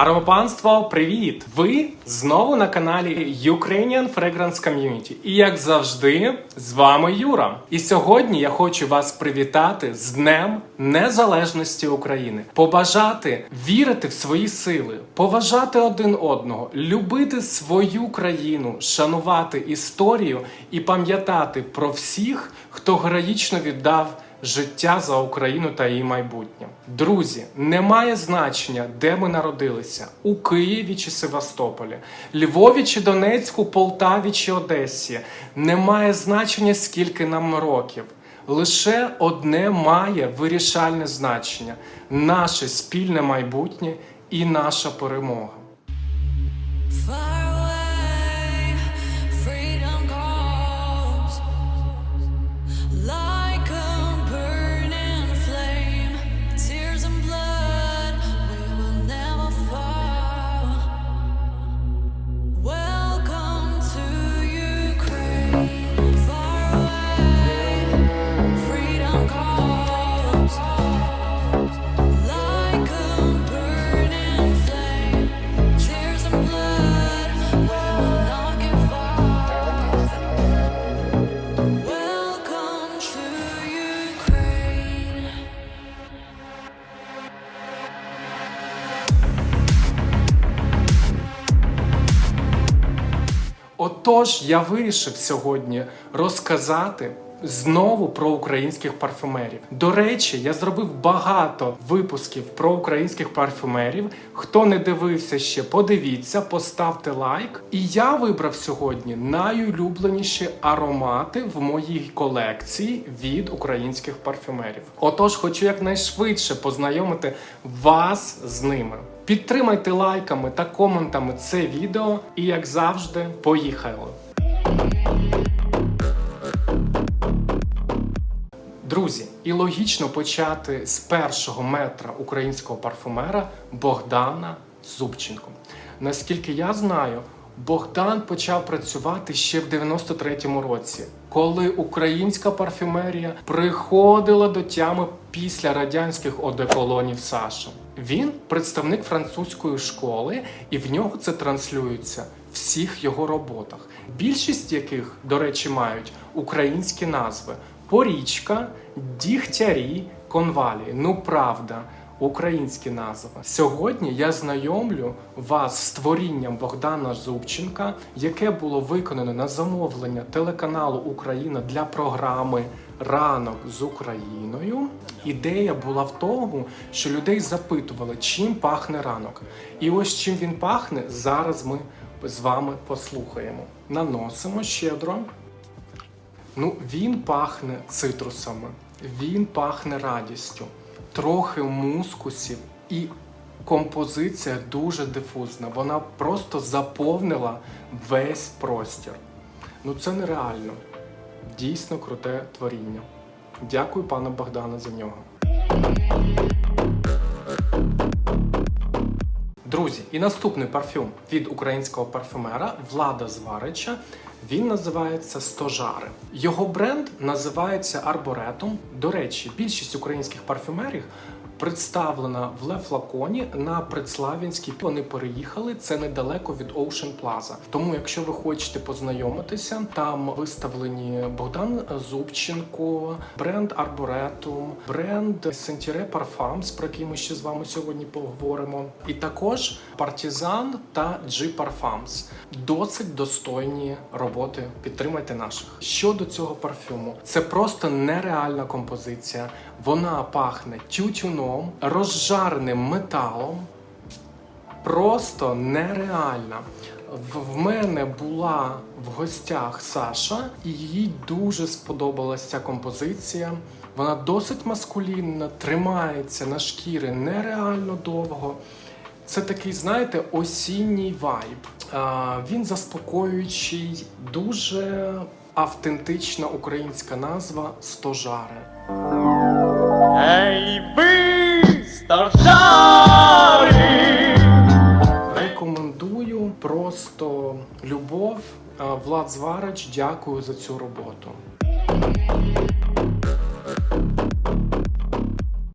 Аромапанство, привіт! Ви знову на каналі Ukrainian Fragrance Community. І як завжди, з вами Юра. І сьогодні я хочу вас привітати з Днем Незалежності України, побажати вірити в свої сили, поважати один одного, любити свою країну, шанувати історію і пам'ятати про всіх, хто героїчно віддав життя за Україну та її майбутнє. Друзі, немає значення, де ми народилися у Києві чи Севастополі, Львові чи Донецьку, Полтаві чи Одесі. Немає значення, скільки нам років. Лише одне має вирішальне значення наше спільне майбутнє і наша перемога. Отож, я вирішив сьогодні розказати знову про українських парфюмерів. До речі, я зробив багато випусків про українських парфюмерів. Хто не дивився ще, подивіться, поставте лайк. І я вибрав сьогодні найулюбленіші аромати в моїй колекції від українських парфюмерів. Отож, хочу якнайшвидше познайомити вас з ними. Підтримайте лайками та коментами це відео, і як завжди, поїхали! Друзі, і логічно почати з першого метра українського парфумера Богдана Зубченко. Наскільки я знаю, Богдан почав працювати ще в 93-му році, коли українська парфюмерія приходила до тями після радянських одеколонів Саша. Він представник французької школи, і в нього це транслюється в всіх його роботах. Більшість яких, до речі, мають українські назви: Порічка, Дігтярі, Конвалі. Ну правда, українські назви. Сьогодні я знайомлю вас з творінням Богдана Зубченка, яке було виконано на замовлення телеканалу Україна для програми Ранок з Україною. Ідея була в тому, що людей запитували, чим пахне ранок. І ось чим він пахне, зараз ми з вами послухаємо. Наносимо щедро. Ну, він пахне цитрусами, він пахне радістю, трохи мускусів, і композиція дуже дифузна. Вона просто заповнила весь простір. Ну, це нереально. Дійсно круте творіння. Дякую, пане Богдане, за нього. Друзі, і наступний парфюм від українського парфюмера Влада Зварича. Він називається Стожари. Його бренд називається Арборетом. До речі, більшість українських парфюмерів представлена в Ле Флаконі на Предславінській. Вони переїхали це недалеко від Ocean Plaza. Тому, якщо ви хочете познайомитися, там виставлені Богдан Зубченко, бренд Арборетум, бренд Sentire Parfums, про який ми ще з вами сьогодні поговоримо. І також Партізан та G Parfums. Досить достойні роботи. Підтримайте наших. Щодо цього парфюму, це просто нереальна композиція. Вона пахне тютюном, розжареним металом. Просто нереальна. В, мене була в гостях Саша, і їй дуже сподобалася ця композиція. Вона досить маскулінна, тримається на шкірі нереально довго. Це такий, знаєте, осінній вайб. Він заспокоюючий, дуже автентична українська назва Стожари. Ей ви, старшари! Рекомендую просто любов. Влад Зварич, дякую за цю роботу.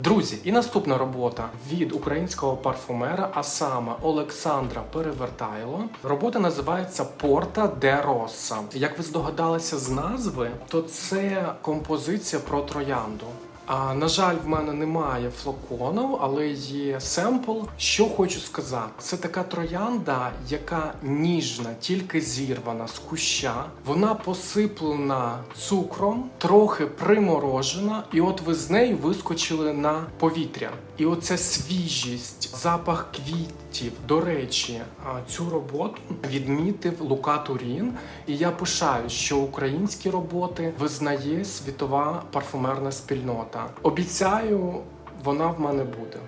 Друзі, і наступна робота від українського парфумера, а саме Олександра Перевертайло. Робота називається Порта де Росса. Як ви здогадалися з назви, то це композиція про троянду. А на жаль, в мене немає флакону, але є семпл. Що хочу сказати, це така троянда, яка ніжна, тільки зірвана з куща. Вона посиплена цукром, трохи приморожена, і от ви з нею вискочили на повітря. І оця свіжість, запах квітів. До речі, цю роботу відмітив Лука Турін, і я пишаю, що українські роботи визнає світова парфумерна спільнота. Обіцяю, вона в мене буде.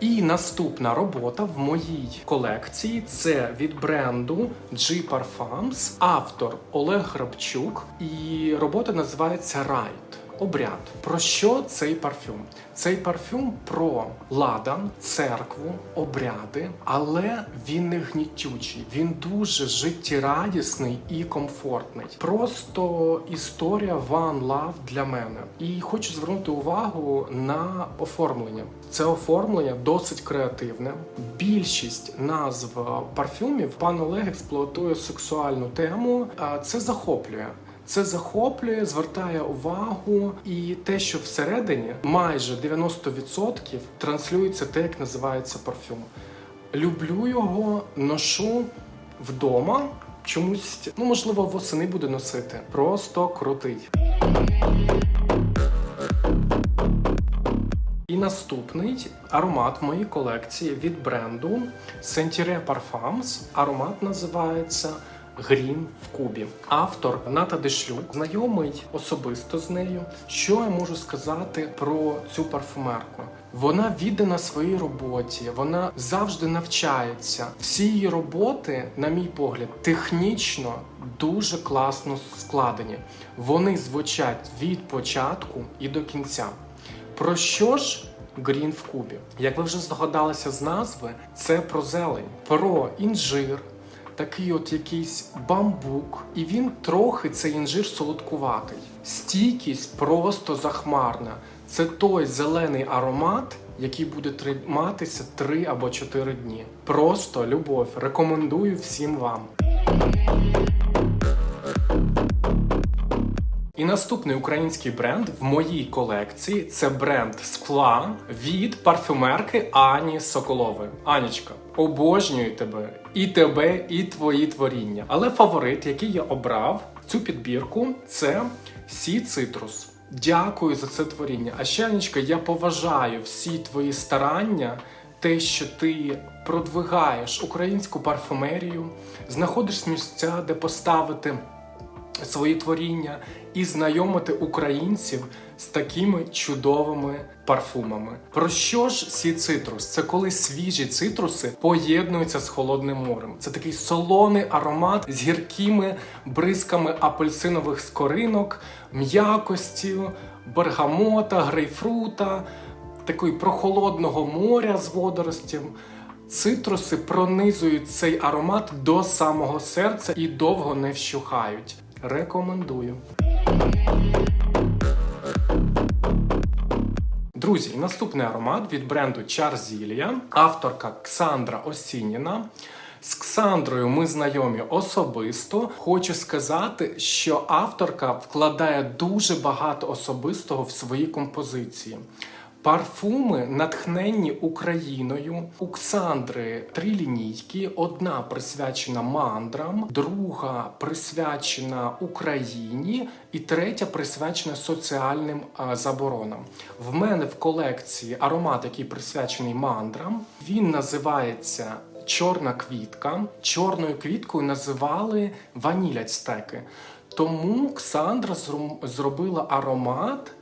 І наступна робота в моїй колекції це від бренду G Parfums, автор Олег Грабчук, і робота називається Райт. Обряд. Про що цей парфюм? Цей парфюм про ладан, церкву, обряди, але він не гнітючий. Він дуже життєрадісний і комфортний. Просто історія One Love для мене. І хочу звернути увагу на оформлення. Це оформлення досить креативне. Більшість назв парфюмів пан Олег експлуатує сексуальну тему. Це захоплює. Це захоплює, звертає увагу, і те, що всередині майже 90% транслюється те, як називається парфюм. Люблю його, ношу вдома. Чомусь, ну можливо, восени буду носити. Просто крутий. І наступний аромат в моїй колекції від бренду Sentire Parfums. Аромат називається Грін в кубі. Автор Ната Дешлюк, знайомий особисто з нею. Що я можу сказати про цю парфумерку? Вона віддана своїй роботі, вона завжди навчається. Всі її роботи, на мій погляд, технічно дуже класно складені. Вони звучать від початку і до кінця. Про що ж Грін в кубі? Як ви вже здогадалися з назви, це про зелень, про інжир, такий от якийсь бамбук, і він трохи цей інжир солодкуватий. Стійкість просто захмарна. Це той зелений аромат, який буде триматися 3 або 4 дні. Просто любов. Рекомендую всім вам. І наступний український бренд в моїй колекції це бренд скла від парфюмерки Ані Соколової. Анічка, обожнюю тебе і тебе, і твої творіння. Але фаворит, який я обрав цю підбірку, це Сі Цитрус. Дякую за це творіння. А ще, Анічка, я поважаю всі твої старання, те, що ти продвигаєш українську парфумерію, знаходиш місця, де поставити свої творіння і знайомити українців з такими чудовими парфумами. Про що ж сі цитрус? Це коли свіжі цитруси поєднуються з холодним морем. Це такий солоний аромат з гіркими бризками апельсинових скоринок, м'якостю, бергамота, грейпфрута, такої прохолодного моря з водоростям. Цитруси пронизують цей аромат до самого серця і довго не вщухають. Рекомендую. Друзі, наступний аромат від бренду Чарзілія, авторка Ксандра Осініна. З Ксандрою ми знайомі особисто. Хочу сказати, що авторка вкладає дуже багато особистого в свої композиції. Парфуми натхненні Україною. У Ксандри три лінійки: одна присвячена мандрам, друга присвячена Україні, і третя присвячена соціальним заборонам. В мене в колекції аромат, який присвячений мандрам. Він називається Чорна квітка. Чорною квіткою називали ваніль ацтеки. Тому Ксандра зробила аромат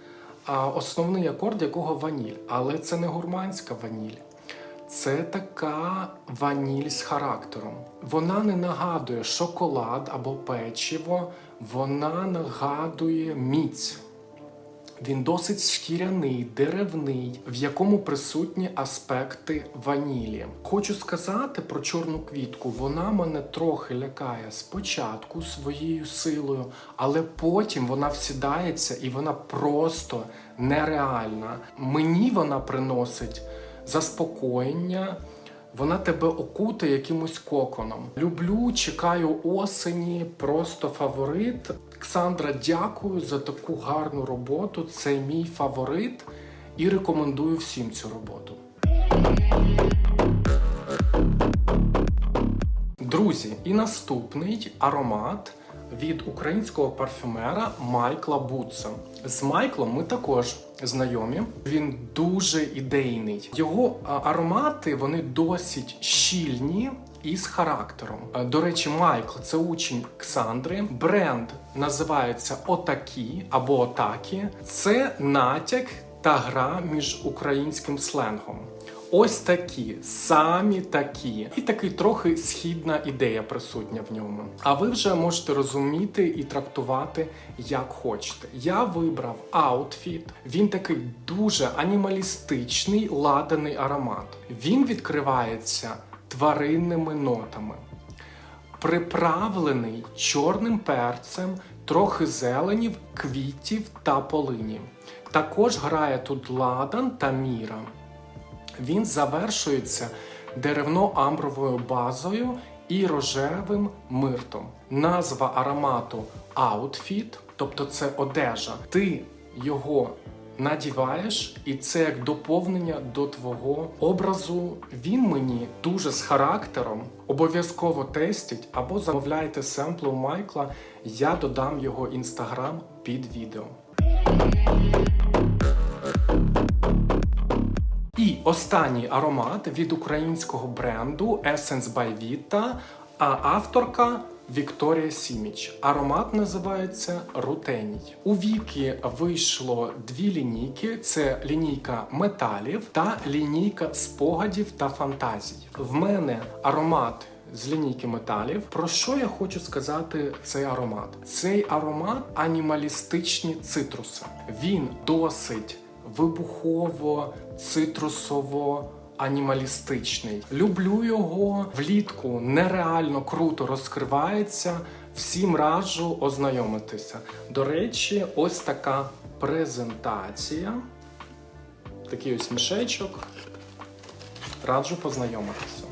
основний акорд якого ваніль. Але це не гурманська ваніль. Це така ваніль з характером. Вона не нагадує шоколад або печиво, вона нагадує міць. Він досить шкіряний, деревний, в якому присутні аспекти ванілі. Хочу сказати про чорну квітку. Вона мене трохи лякає спочатку своєю силою, але потім вона всідається і вона просто нереальна. Мені вона приносить заспокоєння. Вона тебе окутає якимось коконом. Люблю, чекаю осені, просто фаворит. Олександра, дякую за таку гарну роботу. Це мій фаворит і рекомендую всім цю роботу. Друзі, і наступний аромат від українського парфюмера Майкла Бутса. З Майклом ми також знайомі. Він дуже ідейний. Його аромати вони досить щільні. І з характером. Е, До речі, Майкл це учень Ксандри. Бренд називається Отакі або Отакі. Це натяк та гра між українським сленгом. Ось такі, самі такі, і такий трохи східна ідея присутня в ньому. А ви вже можете розуміти і трактувати як хочете. Я вибрав аутфіт. Він такий дуже анімалістичний, ладаний аромат. Він відкривається тваринними нотами приправлений чорним перцем, трохи зеленів, квітів та полині. Також грає тут ладан та міра. Він завершується деревно-амбровою базою і рожевим миртом. Назва аромату Outfit, тобто це одежа. Ти його надіваєш, і це як доповнення до твого образу. Він мені дуже з характером. Обов'язково тестіть або замовляйте семпли у Майкла. Я додам його інстаграм під відео. І останній аромат від українського бренду Essence by Vita, а авторка Вікторія Сіміч. Аромат називається Рутеній. У віки вийшло дві лінійки: це лінійка металів та лінійка спогадів та фантазій. В мене аромат. З лінійки металів. Про що я хочу сказати цей аромат? Цей аромат анімалістичні цитруси. Він досить вибухово, цитрусово. Анімалістичний. Люблю його влітку нереально круто розкривається. Всім раджу ознайомитися. До речі, ось така презентація. Такий ось мішечок. Раджу познайомитися.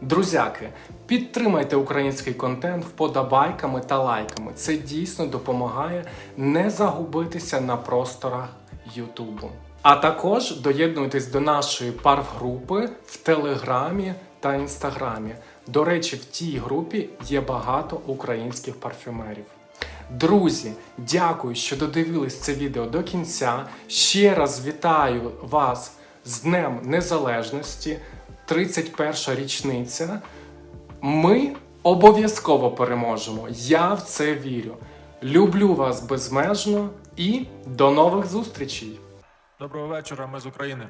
Друзяки, підтримайте український контент вподобайками та лайками. Це дійсно допомагає не загубитися на просторах Ютубу. А також доєднуйтесь до нашої парф-групи в Телеграмі та Інстаграмі. До речі, в тій групі є багато українських парфюмерів. Друзі, дякую, що додивились це відео до кінця. Ще раз вітаю вас з Днем Незалежності, 31 річниця. Ми обов'язково переможемо. Я в це вірю. Люблю вас безмежно і до нових зустрічей! Доброго вечора, ми з України.